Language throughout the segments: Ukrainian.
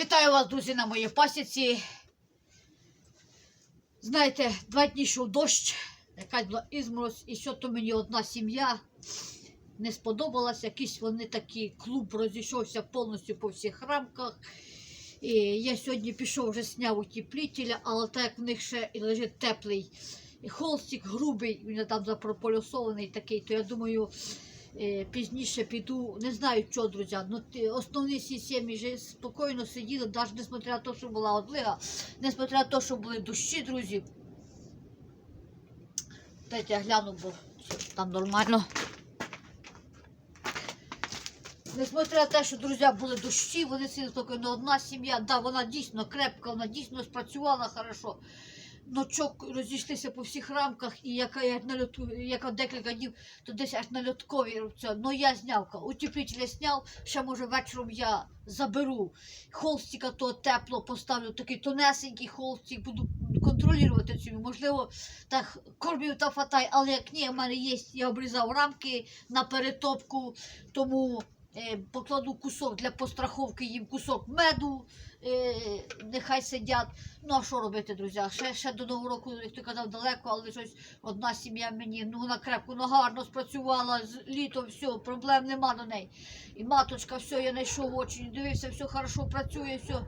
Вітаю вас, друзі, на моїй пасіці. Знаєте, два дні йшов дощ, якась була ізмороз, і що то мені одна сім'я не сподобалась. Якийсь вони такий клуб розійшовся повністю по всіх рамках. І я сьогодні пішов, вже зняв утеплителя, але так як в них ще і лежить теплий холстик, грубий, він там запрополюсований такий, то я думаю, пізніше піду, не знаю що, друзі, ну основні всі сім'ї вже спокійно сиділи, навіть несмотря на те, що була одлига, несмотря на те, що були дощі, друзі. Дайте я гляну, бо там нормально. Несмотря на те, що друзі були дощі, вони сиділи на одна сім'я. Да, вона дійсно крепка, вона дійсно спрацювала хорошо. Ночок розійшлися по всіх рамках, і яка, як на льоту, яка декілька днів, то десь аж на льоткові це. Ну я зняв, утеплителя зняв, ще може вечором я заберу холстика того тепло, поставлю такий тонесенький холстик, буду контролювати цю. Можливо, так кормів та фатай, але як ні, в мене є, я обрізав рамки на перетопку, тому е, покладу кусок для постраховки їм кусок меду, нехай сидять. Ну а що робити, друзі? Ще, ще до Нового року, як ти казав, далеко, але щось одна сім'я мені, ну вона крепко, ну гарно спрацювала з літом, все, проблем нема до неї. І маточка, все, я знайшов очі, дивився, все хорошо працює, все.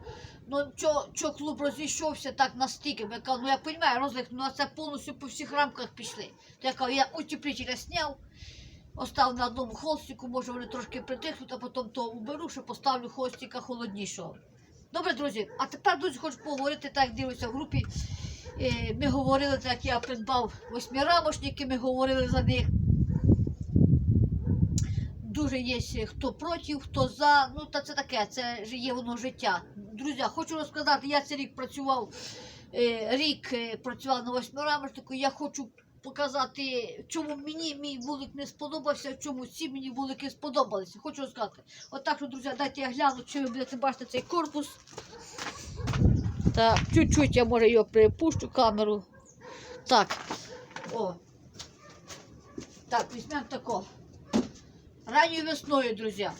Ну чо, чо клуб розійшовся так настільки, бо я кажу, ну я розумію, розлих, ну а це повністю по всіх рамках пішли. То я кажу, я утеплителя зняв, остав на одному холстику, може вони трошки притихнуть, а потім то уберу, що поставлю холстика холоднішого. Добре, друзі, а тепер друзі, хочу поговорити, так як дивлюся в групі. Е, Ми говорили, так я придбав восьмирамошники, ми говорили за них. Дуже є хто проти, хто за. Ну, та це таке, це є воно життя. Друзі, хочу розказати, я цей рік працював, е, рік е, працював на восьмирамошнику, я хочу показати, чому мені мій вулик не сподобався, чому ці мені вулики сподобалися. Хочу розказати. Отак, що, друзі, дайте я гляну, чи ви будете бачити цей корпус. Так, чуть-чуть я може його припущу камеру. Так. О. Так, візьмемо тако. Ранньою весною, друзі.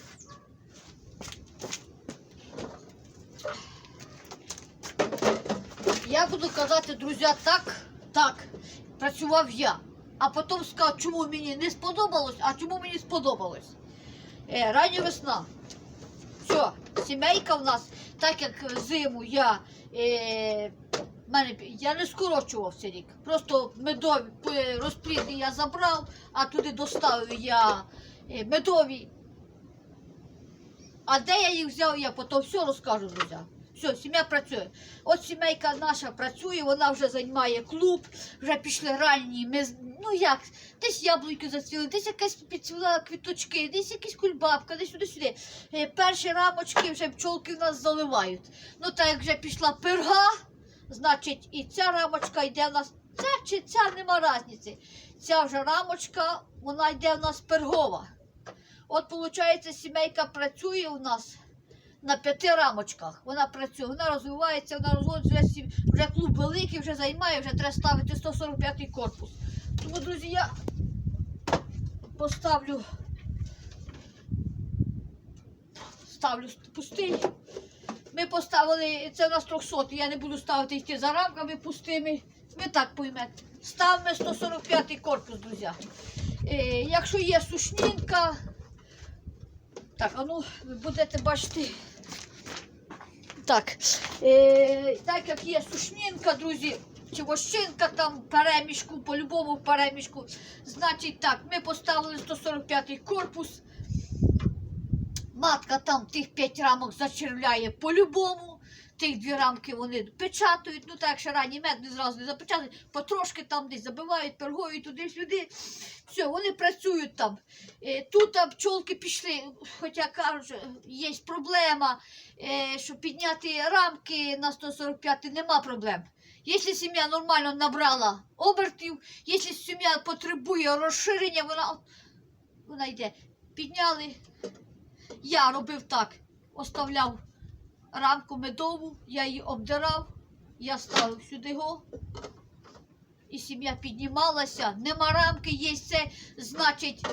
Я буду казати, друзі, так, так, працював я. А потім скажу, чому мені не сподобалось, а чому мені сподобалось. Е, рання весна. Все, сімейка в нас, так як зиму я. Е, мене, я не скорочував цей рік. Просто медові е, розплідні я забрав, а туди доставив я е, медові. А де я їх взяв, я потім все розкажу, друзі. Все, сім'я працює. От сімейка наша працює, вона вже займає клуб, вже пішли ранні. Ми, ну як, десь яблуки зацвіли, десь якась підцвіла квіточки, десь якась кульбабка, десь сюди-сюди. Е, Перші рамочки вже пчолки в нас заливають. Ну так як вже пішла перга, значить і ця рамочка йде в нас. Ця чи ця нема різниці. Ця вже рамочка, вона йде в нас пергова. От, виходить, сімейка працює у нас на п'яти рамочках. Вона працює, вона розвивається, вона розводиться, вже, клуб великий, вже займає, вже треба ставити 145-й корпус. Тому, друзі, я поставлю, ставлю пустий. Ми поставили, це у нас 300, я не буду ставити йти за рамками пустими. Ви так поймете. Ставимо 145-й корпус, друзі. Е, якщо є сушнінка, так, а ну, ви будете бачити. Так, е, так як є сушнінка, друзі, чи вощинка там перемішку, по-любому перемішку. Значить так, ми поставили 145 корпус. Матка там тих 5 рамок зачервляє по-любому. Тих дві рамки вони печатають, ну так ще ранній мед не зразу не запечатають, потрошки там десь забивають, торгують туди-сюди. Все, вони працюють там. Е, Тут а, пчолки пішли, хоча кажуть, є проблема, е, що підняти рамки на 145 нема проблем. Якщо сім'я нормально набрала обертів, якщо сім'я потребує розширення, вона, вона йде. Підняли. Я робив так, оставляв рамку медову, я її обдирав, я ставив сюди його. І сім'я піднімалася, нема рамки, є це, значить,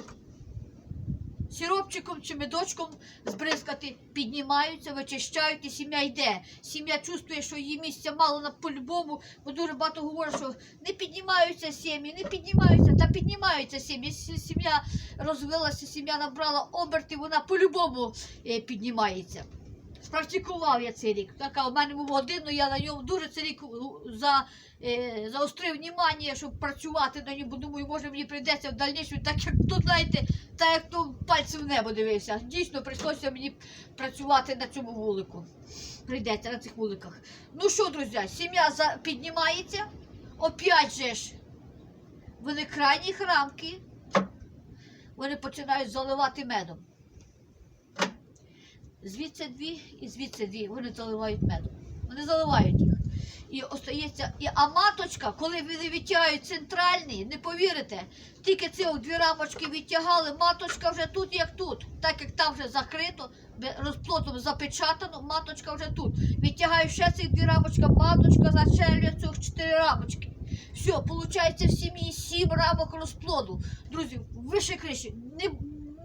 сіропчиком чи медочком збризкати, піднімаються, вичищають, і сім'я йде. Сім'я чувствує, що її місця мало на по-любому, бо дуже багато говорять, що не піднімаються сім'ї, не піднімаються, та піднімаються сім'ї. Сі- Сім'я розвилася, сім'я набрала оберти, вона по-любому е, піднімається. Спрактикував я цей рік. Така у мене був один, але я на ньому дуже цей рік у, за, е, заострив внимання, щоб працювати на ньому. Думаю, може мені прийдеться в дальнішому, так як тут, знаєте, так як то пальцем в небо дивився. Дійсно, прийшлося мені працювати на цьому вулику. Прийдеться на цих вуликах. Ну що, друзі, сім'я за... піднімається. Опять же ж, вони крайні рамки, вони починають заливати медом. Звідси дві і звідси дві. Вони заливають медом. Вони заливають їх. І остається. І, а маточка, коли вони відтягають центральний, не повірите, тільки ці дві рамочки відтягали, маточка вже тут, як тут. Так як там вже закрито, розплодом запечатано, маточка вже тут. Відтягаю ще цих дві рамочки, маточка зачелює цих чотири рамочки. Все, виходить в сім'ї сім рамок розплоду. Друзі, вище криші. Не,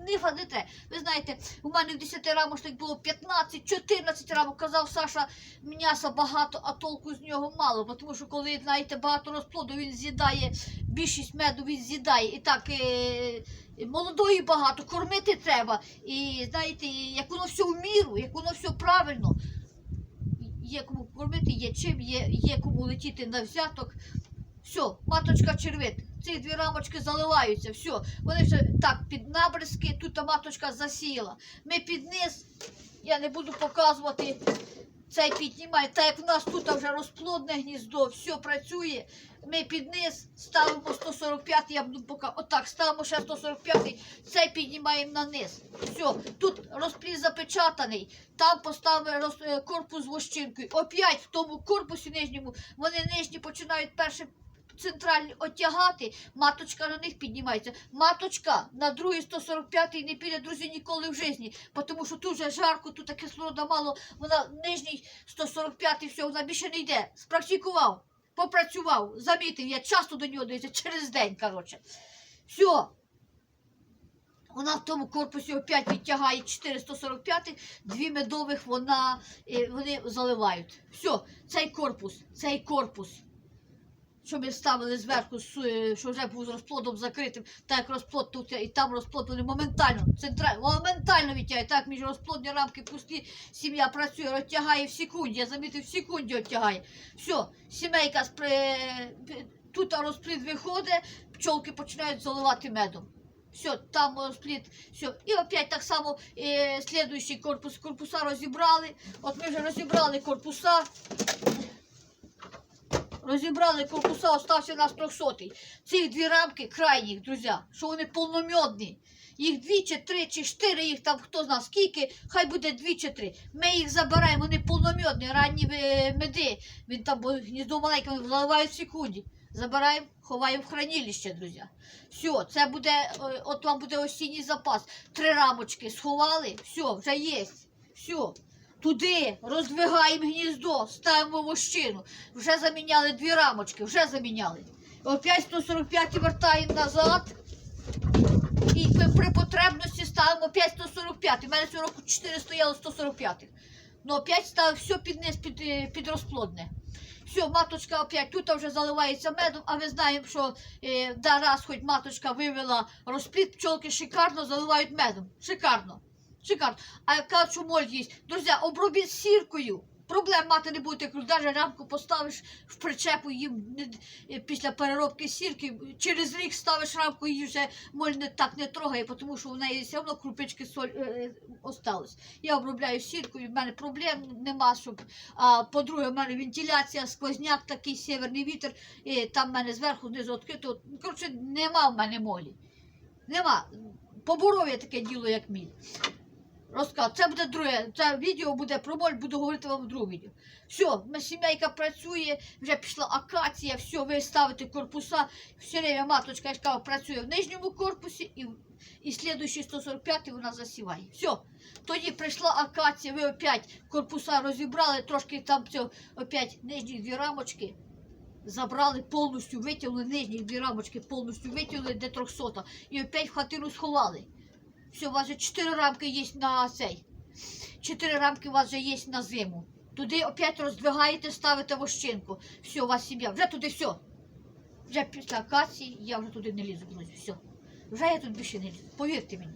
не фадите. Ви знаєте, у мене в 10 рамочних було 15, 14 рамок. Казав Саша, м'яса багато, а толку з нього мало. Бо Тому що коли знаєте, багато розплоду, він з'їдає, більшість меду він з'їдає. І так е, молодої багато, кормити треба. І знаєте, як воно все в міру, як воно все правильно. Є кому кормити, є чим, є, є кому летіти на взяток. Все, маточка червит. Ці дві рамочки заливаються. Все. Вони вже так під набризки, тут маточка засіяла. Ми під низ, я не буду показувати. Цей піднімає, так як в нас тут вже розплодне гніздо, все працює. Ми під низ ставимо 145, я буду пока отак, ставимо ще 145, цей піднімаємо на низ. Все, тут розплід запечатаний, там поставимо роз, е, корпус з вощинкою. Опять в тому корпусі нижньому вони нижні починають перше центральні оттягати, маточка на них піднімається. Маточка на другий 145 не піде, друзі, ніколи в житті, тому що тут вже жарко, тут кислорода мало, вона нижній 145 все, вона більше не йде. Спрактикував, попрацював, замітив, я часто до нього дивлюся, через день, коротше. Все. Вона в тому корпусі опять відтягає 445, дві медових вона, е, вони заливають. Все, цей корпус, цей корпус що ми ставили зверху, е, що вже був з розплодом закритим, так як розплод тут і там розплод, вони моментально, центрально, моментально відтягають. Так, між розплодні рамки пусті, сім'я працює, розтягає в секунді, я замітив, в секунді відтягає. Все, сімейка спри... тут розплід виходить, пчолки починають заливати медом. Все, там розплід, все. І опять так само е, слідуючий корпус, корпуса розібрали. От ми вже розібрали корпуса. Розібрали корпуса, остався нас 300. Ці дві рамки крайніх, друзі, що вони повномьодні. Їх дві чи три, чи чотири, їх там хто знає скільки, хай буде дві чи три. Ми їх забираємо, вони повномьодні, ранні е, меди. Він там гніздо маленьке, вони заливають в секунді. Забираємо, ховаємо в хранилище, друзі. Все, це буде, е, от вам буде осінній запас. Три рамочки сховали, все, вже є. Все. Туди роздвигаємо гніздо, ставимо вощину. Вже заміняли дві рамочки, вже заміняли. Опять 145 вертаємо назад. І при, потребності ставимо 5 145. У мене цього року 4 стояло 145. Ну опять ставив все під низ, під, е, під розплодне. Все, маточка опять тут вже заливається медом, а ми знаємо, що е, да, раз хоч маточка вивела розплід, пчолки шикарно заливають медом. Шикарно. Шикарно. А яка що моль їсть? Друзі, обробіть сіркою. Проблем мати не будете, коли навіть рамку поставиш в причепу їм е, після переробки сірки. Через рік ставиш рамку, її вже моль не так не трогає, тому що в неї все одно крупички соль е, е, осталось. Я обробляю сіркою, в мене проблем нема, щоб. А по-друге, в мене вентиляція, сквозняк такий, северний вітер, і там в мене зверху знизу відкрито. Коротше, нема в мене молі. Нема. Поборов я таке діло, як мій. Розказ. Це буде друге. Це відео буде про моль, буду говорити вам в другому відео. Все, ми сімейка працює, вже пішла акація, все, ви ставите корпуса. Все время маточка я кажу, працює в нижньому корпусі і, і слідуючий 145 вона засіває. Все. Тоді прийшла акація, ви опять корпуса розібрали, трошки там все, опять нижні дві рамочки. Забрали повністю, витягнули нижні дві рамочки, повністю витягнули де 300 і опять в хатину сховали. Все, у вас вже 4 рамки є на цей. 4 рамки у вас вже є на зиму. Туди опять роздвигаєте, ставите вощинку. Все, у вас сім'я. Вже туди все. Вже після акації я вже туди не лізу, друзі. Все. Вже я тут більше не лізу. Повірте мені.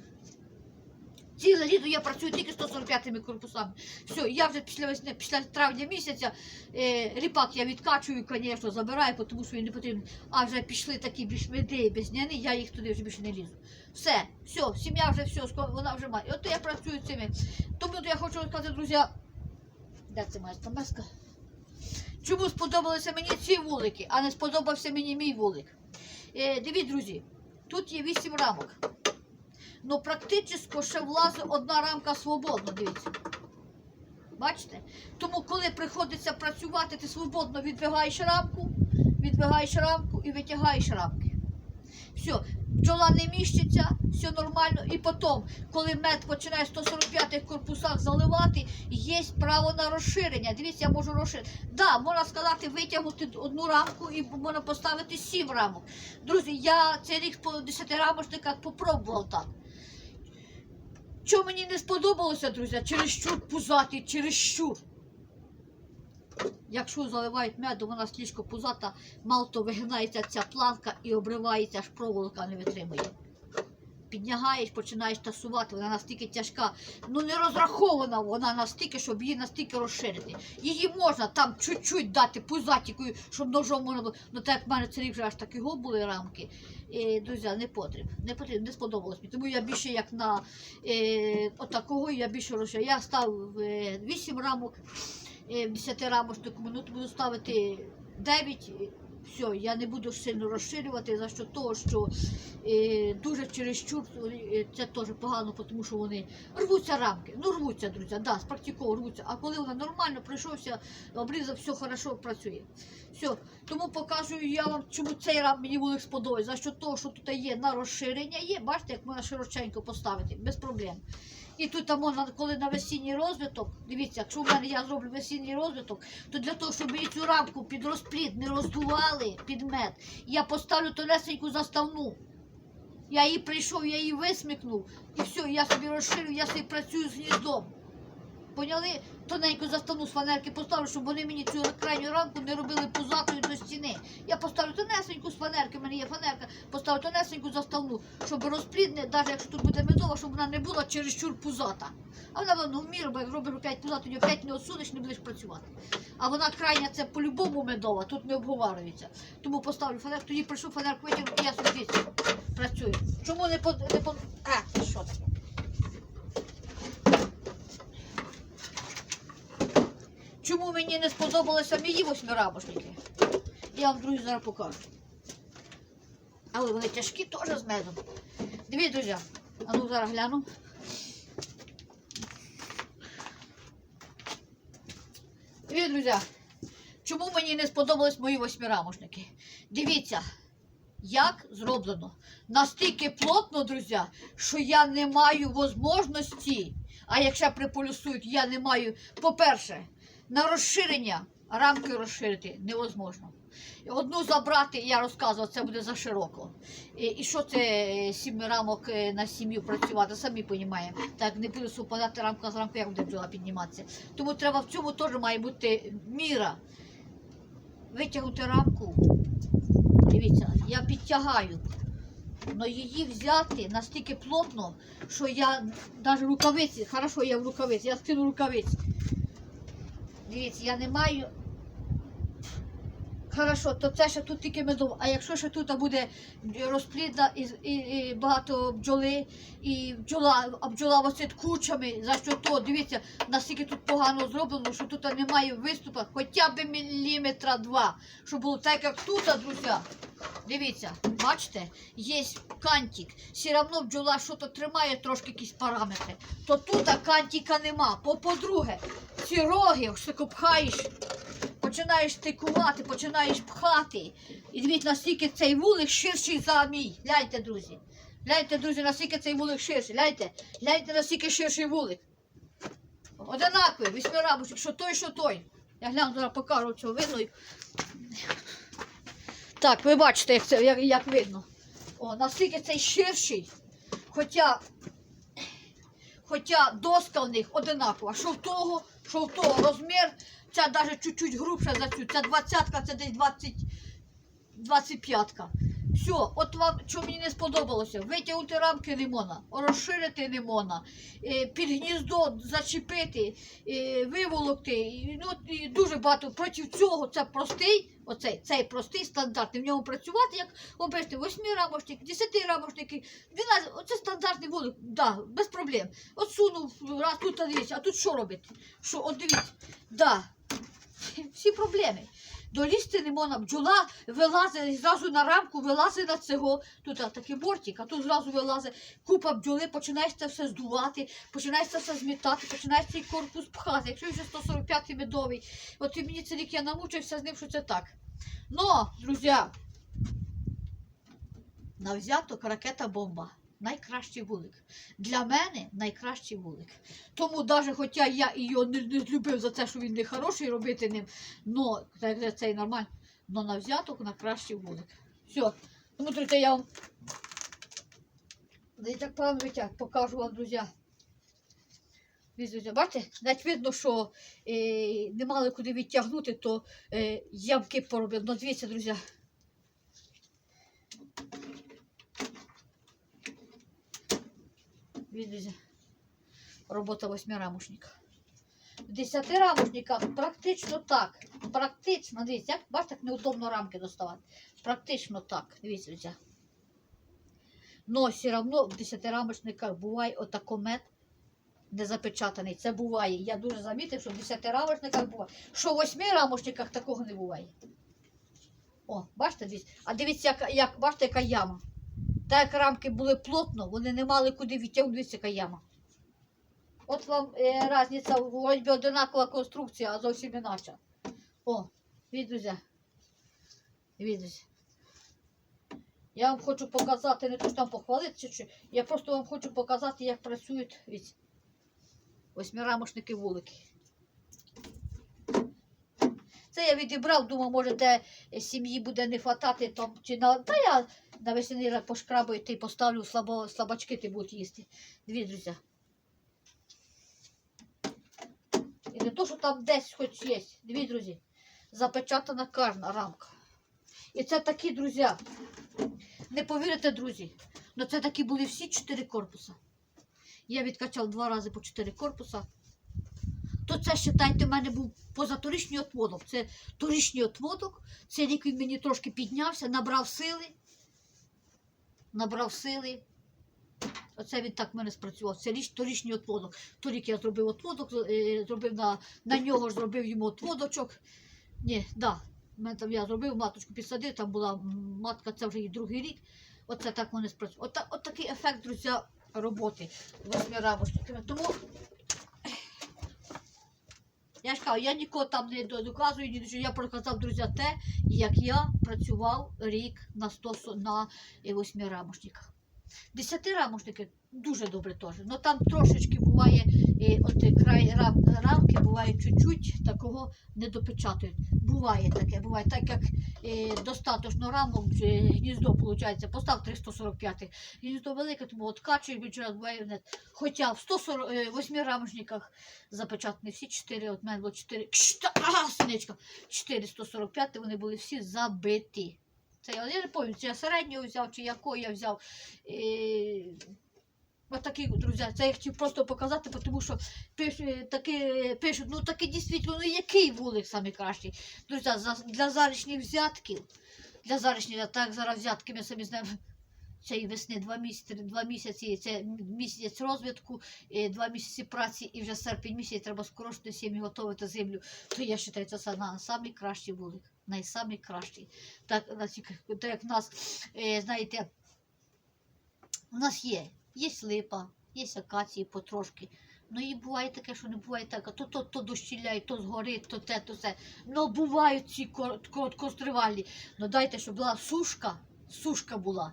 Ціле літо я працюю тільки 145 корпусами. Все, я вже після весни, після травня місяця е, ріпак я відкачую, звісно, забираю, тому що він не потрібен. А вже пішли такі більш меди, безняни, я їх туди вже більше не лізу. Все, все, сім'я вже все, вона вже має. От я працюю цими. Тому я хочу розказати, друзі, де це моя стамеска? Чому сподобалися мені ці вулики, а не сподобався мені мій вулик? Е, дивіться, друзі, тут є 8 рамок. Ну, практично ще влазить одна рамка свободно, дивіться. Бачите? Тому, коли приходиться працювати, ти свободно відвигаєш рамку, відвигаєш рамку і витягаєш рамки. Все, бджола не міщиться, все нормально. І потім, коли мед починає в 145 корпусах заливати, є право на розширення. Дивіться, я можу розширити. Да, можна сказати, витягнути одну рамку і можна поставити сім рамок. Друзі, я цей рік по 10 рамочниках попробував так. Що мені не сподобалося, друзі, через чересчур пузатий, щур. Якщо заливають меду, вона слишком пузата, мало то вигинається ця планка і обривається, аж проволока не витримує. Піднягаєш, починаєш тасувати, вона настільки тяжка. Ну не розрахована вона настільки, щоб її настільки розширити. Її можна там чуть-чуть дати пузатікою, щоб ножом можна було. Ну так як в мене це рік вже аж такі були рамки. І, друзі, не потрібно, не потрібно, не сподобалось мені. Тому я більше як на е, отакого я більше розширю. Я став е, 8 рамок, е, в 10 рамочнику, ну то буду ставити 9. Все, я не буду сильно розширювати за що того, що е, дуже чересчур е, це теж погано, тому що вони рвуться рамки. Ну рвуться, друзі, да, з практиково рвуться. А коли вона нормально пройшовся, обрізав, все хорошо працює. Все, тому показую я вам, чому цей рам мені вулик сподобається. За що того, що тут є на розширення є, бачите, як можна широченько поставити, без проблем. І тут можна, коли на весінній розвиток, дивіться, якщо в мене я зроблю весінній розвиток, то для того, щоб мені цю рамку під розплід не роздували під мед, я поставлю тонесеньку заставну. Я її прийшов, я її висмикнув, і все, я собі розширю, я собі працюю з гніздом. Поняли? Тоненьку заставну з фанерки поставлю, щоб вони мені цю крайню рамку не робили пузатою до стіни. Я поставлю тонесеньку з фанерки, в мене є фанерка, поставлю тонесеньку заставну, щоб розплід, не- навіть якщо тут буде медова, щоб вона не була чересчур пузата. А вона ну, в міру, бо як робиш 5 пузат, тоді 5 не осудиш, не будеш працювати. А вона крайня це по-любому медова, тут не обговорюється. Тому поставлю фанерку, тоді прийшов фанерку витягнув, і я собі працюю. Чому не по не по. А, що таке? Чому мені не сподобалися мої восьмирамошники? Я вам, друзі, зараз покажу. Але вони тяжкі теж з медом. Дивіться, друзі. А ну зараз гляну. Дивіться, друзі. Чому мені не сподобались мої восьмирамошники? Дивіться, як зроблено. Настільки плотно, друзі, що я не маю можливості. А якщо приполюсують, я не маю, по-перше, на розширення рамки розширити невозможно. Одну забрати, я розказував, це буде за широко. І, і що це е, сім рамок е, на сім'ю працювати, самі розуміємо. Так не буде супадати рамка з рамки, як буде бджола підніматися. Тому треба в цьому теж має бути міра. Витягнути рамку. Дивіться, я підтягаю. Но її взяти настільки плотно, що я навіть рукавиці, хорошо, я в рукавиці, я скину рукавиці. Дивіться, я не маю. Хорошо, то це ще тут тільки медово. А якщо ще тут буде розплідна і, і, і багато бджоли, і бджола, а бджола оцит кучами, за що то, дивіться, наскільки тут погано зроблено, що тут немає виступу, хоча б міліметра два, щоб було так, як тут, друзі. Дивіться, бачите, є кантик. Все одно бджола що то тримає трошки якісь параметри. То тут кантика нема. По- По-друге, ці роги, що ти пхаєш, починаєш тикувати, починаєш пхати. І дивіться, наскільки цей вулик ширший за мій. Гляньте, друзі. Гляньте, друзі, наскільки цей вулик ширший. Гляньте, гляньте, наскільки ширший вулик. Одинаковий, вісьмирабочок, що той, що той. Я гляну, зараз покажу цього видно. Так, ви бачите, як, це, як, як видно. О, наскільки цей ширший. Хоча Хоча доска в них одинакова. Що в того, що в того розмір, ця навіть чуть-чуть грубша за цю. Ця двадцятка, це десь 20, 25-ка. Все, от вам, що мені не сподобалося, витягнути рамки не можна, розширити не можна, е, під гніздо зачепити, е, виволокти. Ну, дуже багато проти цього це простий, оцей, цей простий стандартний. В ньому працювати, як обичте, 8 рамочник, 10 рамочник, 12, оце стандартний вулик, да, без проблем. От сунув, раз тут дивіться, а тут що робити? Що, от дивіться, да, всі проблеми. Долізти не можна, бджола вилазить зразу на рамку, вилазить на цього. Тут такий бортик, а тут зразу вилазить купа бджоли, починаєш це все здувати, починаєш все змітати, починаєш цей корпус пхати. Якщо вже 145-й медовий, от і мені це рік я намучився з ним, що це так. Но, друзі, на взяток ракета бомба. Найкращий вулик. Для мене найкращий вулик. Тому навіть хоча я і його не, не любив за те, що він не хороший робити ним, но як цей нормально, но на взяток на кращий вулик. Все. Друзі, я вам да і так правильно покажу вам, друзі. Бачите, навіть видно, що е, не мали куди відтягнути, то е, ямки поробив. Ну, дивіться, друзі. Видите, робота восьмирамушника. В десятирамушниках практично так. Практично, дивіться, бачите, як неудобно рамки доставати. Практично так. Дивіться, друзі. Но все одно в десятирамочниках буває отакомет не запечатаний. Це буває. Я дуже замітив, що в десятирамочниках буває. Що в восьмирамочниках такого не буває. О, бачите, дивіться. А дивіться, як, як, бачите, яка яма. Так як рамки були плотно, вони не мали куди відтягнути яка яма. От вам е, різниця, би одинакова конструкція, а зовсім інакша. О, відузя. Відузя. Я вам хочу показати, не то що там похвалити, чи, я просто вам хочу показати, як працюють від восьмирамошники вулики. Це я відібрав, думав, може, де сім'ї буде не хватати там, чи на. Та я на весени пошкрабаю ти поставлю слабо, слабачки, ти будуть їсти. Дві, друзі. І не то, що там десь хоч є. Дві, друзі. Запечатана кожна рамка. І це такі, друзі. Не повірите, друзі. але це такі були всі чотири корпуса. Я відкачав два рази по чотири корпуса. То це, вважайте, в мене був позаторічний отводок. Це торічний отводок. Цей рік він мені трошки піднявся, набрав сили. Набрав сили. Оце він так в мене спрацював. Це річ торічний отводок. Торік я зробив отводок, е, зробив на, на нього зробив йому отводочок. Ні, да. Там я зробив маточку підсадив, там була матка, це вже і другий рік. Оце так вони спрацювали. От, от такий ефект, друзі, роботи восьмирамочниками. Тому я ж кажу, я нікого там не до- доказую, ні. Я проказав, друзі, те, як я працював рік на 100 со- на е, восьмирамошниках. Десятирамошники дуже добре теж. Ну там трошечки буває, е, от е, край рамки буває чуть-чуть такого не допечатують. Буває таке, буває так, як е, достатньо рамок, е, гніздо виходить, постав 345 Гніздо велике, тому откачуєш, бюджет буває. не- Хоча в 148 рамочниках запечатані всі 4, от мене було 4, а, синичка, 445, вони були всі забиті. Це я не пам'ятаю, чи я середнього взяв, чи якого я взяв. І... Ось такі, друзі, це я хотів просто показати, тому що пишуть, таки, пишуть, ну таки дійсно, ну який вулик найкращий? Друзі, для зарічних взятків, для зарічних, так зараз взятки ми самі знаємо, цієї весни два місяці, два місяці, це місяць розвитку, е, два місяці праці і вже серпень місяць треба скорочити сім'ї, готувати землю. То я вважаю, це найкращий вулик. Найсамий кращий. Так, так як в нас, е, знаєте, у нас є, є липа, є акації потрошки. Ну і буває таке, що не буває так, то, то, то дощіляє, то згорить, то те, то все. Ну бувають ці короткостривалі. Ну дайте, щоб була сушка, сушка була.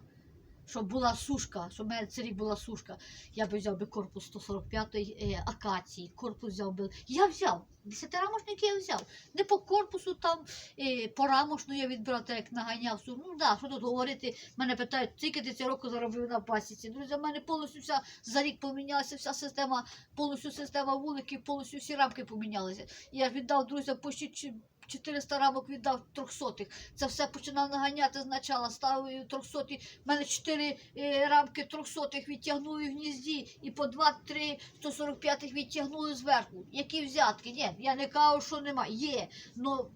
Щоб була сушка, щоб в мене цей рік була сушка. Я би взяв би корпус 145-ї е, акації, корпус взяв би. Я взяв. Десятирамошники я взяв. Не по корпусу там, е, по рамошну я відбирав, так як наганяв. су- Ну да, що тут говорити, мене питають, скільки ти цього року заробив на пасіці. Друзі, в мене повністю вся за рік помінялася, вся система, повністю система вуликів, повністю всі рамки помінялися. Я ж віддав друзям почти 400 рамок віддав трьохсотих. Це все починав наганяти спочатку, ставив трьохсоті. У мене 4 е, рамки трьохсотих відтягнули в гнізді і по 2-3 145-х відтягнули зверху. Які взятки? Ні, я не кажу, що нема. Є. Ну,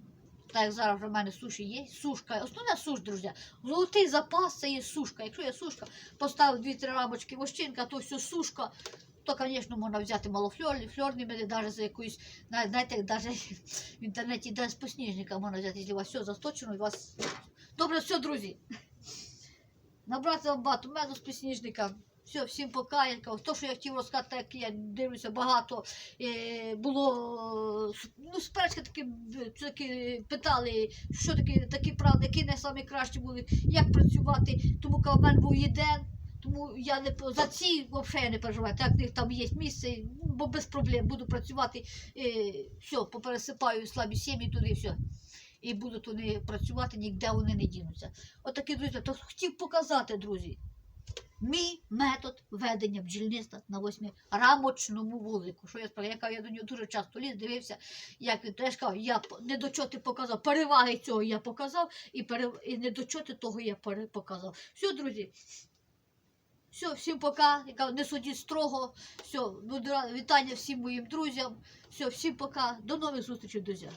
так як зараз в мене суші є, сушка. Основна суш, друзі. Золотий запас це є сушка. Якщо є сушка, поставив 2-3 рамочки вощинка, то все сушка. То, звісно, можна взяти малофльорні, фльорні меди, навіть за якусь, на- знаєте, навіть в інтернеті де з посніжника можна взяти, якщо у вас все засточено, і у вас. Добре, все, друзі. Набрати багато меду з посніжника. Все, всім пока. Я то, що я хотів розказати, так я дивлюся, багато е, було ну, сперечки такі, е, такі питали, що такі, такі які не самі кращі були, як працювати. Тому мене був єден. Тому я не за ці взагалі не переживаю. Так, них там є місце, бо без проблем буду працювати. Е, все, попересипаю слабі сім'ї туди, все. І будуть вони працювати, ніде вони не дінуться. Отакі, друзі, то хотів показати, друзі. Мій метод ведення бджільництва на восьми рамочному вулику. Що я справляю? Я, до нього дуже часто ліз, дивився, як він теж кажу, я недочоти показав, переваги цього я показав, і, пере... і недочоти того я показав. Все, друзі. Все, всім пока. Я не судіть строго. Все, буду вітання всім моїм друзям. Все, всім пока. До нових зустрічей, друзі.